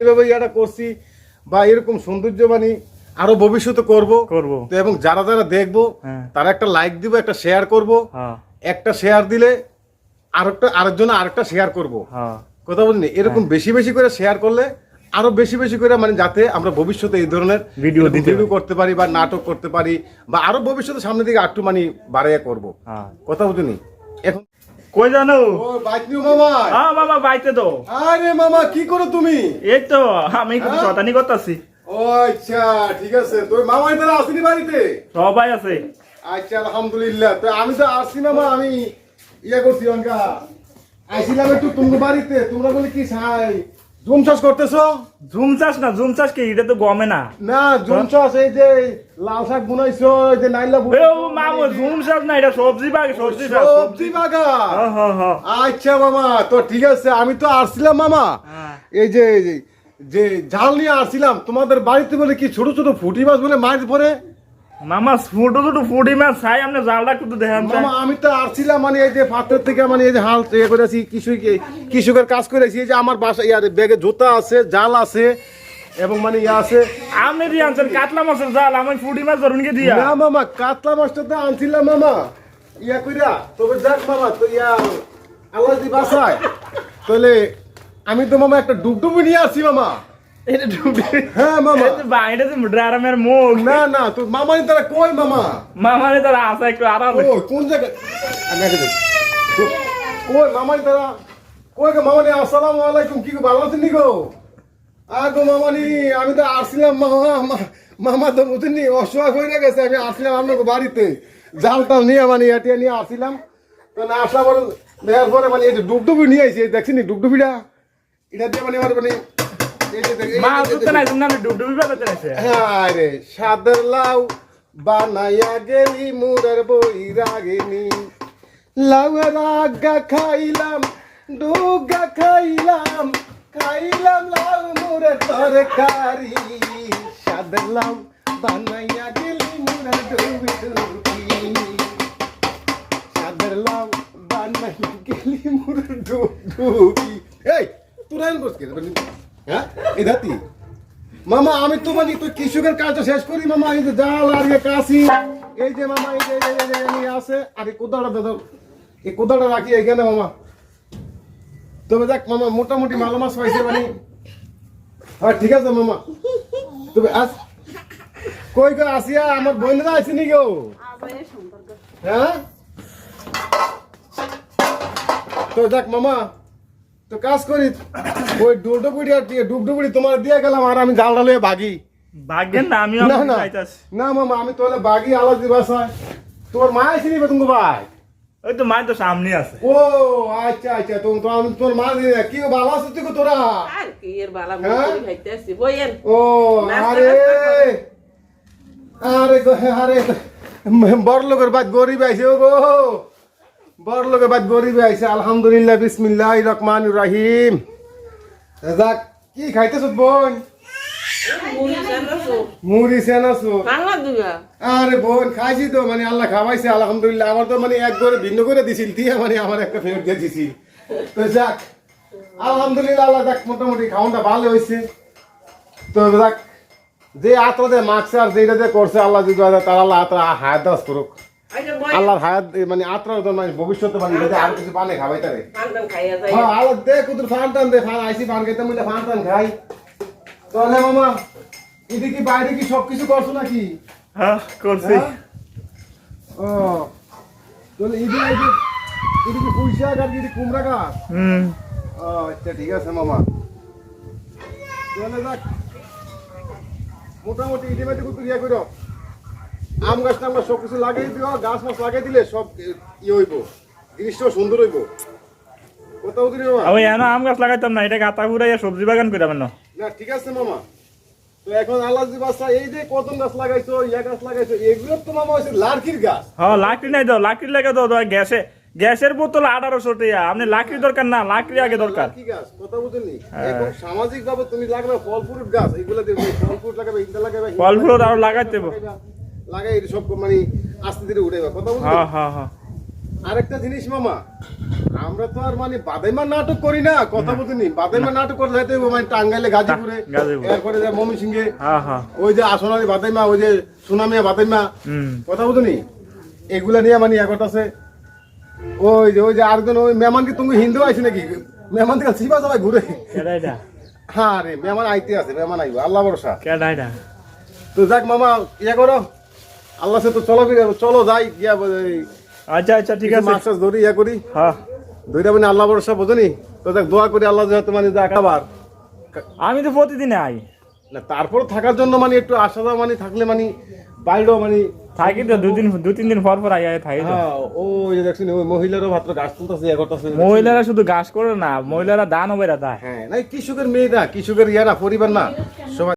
এইভাবে ইয়াটা করছি বা এরকম সৌন্দর্য মানে আরও ভবিষ্যতে করব। করব। তো এবং যারা যারা দেখব হ্যাঁ। তারা একটা লাইক দিব একটা শেয়ার করব। হ্যাঁ। একটা শেয়ার দিলে আরেকটা আরেকজন আরেকটা শেয়ার করব। হ্যাঁ। কথা বলিনি এরকম বেশি বেশি করে শেয়ার করলে আরও বেশি বেশি করে মানে যাতে আমরা ভবিষ্যতে এই ধরনের ভিডিও ভিডিও করতে পারি বা নাটক করতে পারি বা আরও ভবিষ্যতে সামনে দিকে একটু মানে বাড়াইয়া করব। হ্যাঁ। কথা বুঝিনি এখন কই জানো? ও বাইক নিও মামা হ্যাঁ বাবা বাইতে তো। আরে মামা কি করো তুমি? এই তো আমি একটু হ্যাঁ? শতানি করতেছি। ও আচ্ছা ঠিক আছে। তোর মামা এখানে আসেনি বাড়িতে? সবাই আছে। আচ্ছা আলহামদুলিল্লাহ। তো আমি তো আসছি মামা আমি ইয়ে করছি অঙ্কা। আইছিলাম একটু তোমার বাড়িতে। তোমরা বলে কি চাই জুম চাষ করতেছো? জুম চাষ না জুম চাষ কি? এটা তো গমে না। না জুম চাষ এই যে লাল শাক বুনাইছো এই যে নাইলা বুনাইছো, ও মামু জুম চাষ না এটা সবজি বাগ সবজি চাষ সবজি বাগান। হ্যাঁ হ্যাঁ হ্যাঁ। আচ্ছা মামা তো ঠিক আছে আমি তো আসছিলাম মামা। এই যে যে- জাল নিয়ে আসছিলাম তোমাদের বাড়িতে বলে কি ছোট ছোট ফুটি মাছ বলে মাছ পরে মামা ছোট ছোট ফুটি মাছ চাই আপনি জালটা একটু দেখান। মামা আমি তো আসছিলাম মানে এই যে পাথর থেকে মানে এই যে হাল ইয়ে করেছি কিছু কৃষকের কাজ করেছি এই যে আমার বাসা ইয়ার ব্যাগে জুতা আছে জাল আছে এবং মানে ইয়ে আছে। আপনি দিয়ে আনছেন কাতলা মাছের জাল আমি ফুটি মাছ ধরুন কে দিয়া। না মামা কাতলা মাছটা তো আনছিলাম মামা। ইয়া কইরা তবে যাক মামা তো ইয়া আল্লাহ যদি বাসায় তাহলে আমি তো মামা একটা ডুবডুবি নিয়ে আসছি মামা। এটা ডুবে। হ্যাঁ মামা। এটা বা- এটা তো ড্রামের মুখ। না না তো মামা তারা কই মামা? মামারে তারা আছে একটু আড়াল ও কোন জায়গায়? আমি আগে দেখি। কই মামা তারা? কই গো মামানি আসসালামু আলাইকুম। কি গো ভালো আছেন নি গো? আগো মামানি আমি তো আসছিলাম মামা মামা তো বুঝিনি অসহায় হয়ে গেছে আমি আসছিলাম আপনাকে বাড়িতে। জাল টাল নিয়ে মানে এটিয়া নিয়ে আসছিলাম। তো না আসলা পরে দেওয়ার পরে মানে এই ডুবডুবি নিয়ে আইছি দেখছিনি ডুবডুবিটা? এটা দিয়ে মানে আমার মানে এই যে দেখ- এই যে- মা এই যে- তো নাই তুমি আমি ডুবডুবি নাইছে আরে সাদের লাউ বানাইয়া গেলি মুরের বই রাগিনি। লাউ রাগা খাইলাম ডুগা খাইলাম খাইলাম লাউ মুরের তরকারি। সাদের লাউ বানাইয়া গেলি মুরের ডুবি ডুবি। সাদের লাউ বানাইয়া গেলি মুরের ডুবি। এই, তোরা এরকম করছিস কেন? হ্যাঁ এই ধাতি মামা আমি তো মানে তুই কৃষকের কাজটা শেষ করি মামা এই যে জাল আর ইয়ে কাশি এই যে মামা এই যে এই নিয়ে আসে আর এই কোদাটা দাদা এই কোদাটা রাখি এখানে মামা তবে দেখ মামা মোটামুটি ভালো মাছ পাইছে মানে হ্যাঁ ঠিক আছে মামা তবে আস কই গো আসিয়া আমার বোনেরা আসেনি গো হ্যাঁ তো দেখ মামা তো কাজ করি ওই ডুবডুবুড়ি আর দিয়ে ডুবডুবুড়ি তোমার দিয়ে গেলাম আর আমি জাল ডালে বাগি। ভাগ্যেন না আমিও না না। না মামা আমি তাহলে বাগি আলাদা দিবাস হয়। তোমার মা আসেনি বেতন ভাই। ওই তো মায়ের তো সামনে আছে। ও আচ্ছা আচ্ছা তো তো আমি তোর মা দিয়ে কি ভালো আছো তুই গো তোরা? আর কি এর বালা হ্যাঁ? মুড়ি খাইতেছি বইয়েন। ও আরে। আরে গো আরে বড় লোকের বাদ গরিব আইছে ও গো। বড় লোকের বাদ গরিব আইছে। আলহামদুলিল্লাহ বিসমিল্লাহ রহমান রাহিম। যাক কি খাইতেছ বোন? আরে বোন, খাইছি তো মানে আল্লাহ খাওয়াইছে, আলহামদুলিল্লাহ। মানে এক ভিন্ন করে দিছিল মানে আমার তো যাক, আলহামদুলিল্লাহ, আল্লাহ মোটামুটি ভালো তো দেখ যে আত্রা দিয়ে মাখছে আর দিয়ে করছে, আল্লাহ যদি তার আল্লাহ হায়াত দাস করুক। আল্লাহর হায়াত মানে আত্রা তো মানে ভবিষ্যতে মানে যদি আর কিছু পানে খাবাই তারে খান্দান খাইয়া যায় হ্যাঁ আল্লাহ দে কুতুর ফান টান দে ফান আইসি ফান খাইতে মুলে ফান টান খাই। তাহলে মামা এদিকে কি বাইরে কি সব কিছু করছ নাকি? হ্যাঁ করছি। হ্যাঁ? ও তাহলে ইদি ইদি ইদি কি পুঁই শাক আর ইদি কুমড়া গাছ? হুম। ও আচ্ছা ঠিক আছে মামা। তাহলে দেখ মোটামুটি ইদি মাটি কুতুর ইয়ে করো আম গাছ গাছ সব কিছু লাগিয়ে দিও গাছ মাছ লাগিয়ে দিলে সব ইয়ে হইব জিনিসটাও সুন্দর হইব। কোথাও দিলি মামা? আমি এনে আম গাছ লাগাইতাম না এটা গাতা ঘুরাইয়া সবজি বাগান করে না না ঠিক আছে মামা। তো এখন আল্লাহ বাসা এই যে কদম গাছ লাগাইছো ইয়া গাছ লাগাইছো এগুলো তো মামা হচ্ছে লার্কির গাছ। হ্যাঁ লাকড়ি নাই দাও লাকড়ি লাগে দাও গ্যাসে গ্যাসের বোতল আঠারোশো টাকা আপনি লাকড়ি দরকার না লাকড়ি আগে দরকার। কি গাছ কথা বুঝলি হ্যাঁ। এখন সামাজিক ভাবে তুমি লাগবে ফল ফ্রুট গাছ এগুলো দেবে ফল ফ্রুট লাগাবে ইন্দা লাগাবে ফল ফ্রুট আরও লাগাইতে। লাগাই এটা সব মানে আস্তে ধীরে উঠে কথা বুঝলি? হ্যাঁ হ্যাঁ হ্যাঁ। আরেকটা জিনিস মামা আমরা তো আর মানে বাদাইমা নাটক করি না কথা বলিনি বাদাইমা নাটক করে যাইতে মানে টাঙ্গাইলে গাজীপুরে। এরপরে যে মমি সিংহে হ্যাঁ। ওই যে আসনারি বাদাইমা ওই যে সুনামিয়া বাদাইমা। কথা বুঝনি এগুলা নিয়ে মানে ইয়া করতেছে। ওই যে ওই যে আরেকজন ওই মেহমান কি তুমি হিন্দু আইছি নাকি? মেহমান থেকে সিবা সবাই ঘুরে। হ্যাঁ রে মেহমান আইতে আছে মেহমান আইব। আল্লাহ ভরসা। তো যাক মামা ইয়া করো। আল্লাহ সে তো চলো চলো যাই গিয়া আচ্ছা আচ্ছা ঠিক আছে। মাছ টাছ ধরি ইয়া করি। হ্যাঁ। দুইটা মানে আল্লাহ ভরসা বোঝনি? তো দেখ দোয়া করি আল্লাহ যাতে মানে আবার আমি তো প্রতিদিন আই। না তারপর থাকার জন্য মানে একটু আসা যাওয়া মানে থাকলে মানে বাইরেও মানে থাকি তো দুদিন দু তিন দিন পর পর আই আই থাকি হ্যাঁ ওই যে দেখছি ওই মহিলারও মাত্র গাছ তুলতেছে ইয়া করতেছে। মহিলারা শুধু গাছ করে না মহিলারা দান হবে দেয়। হ্যাঁ না কৃষকের মেয়েরা কৃষকের ইয়ারা পরিবার না। সবাই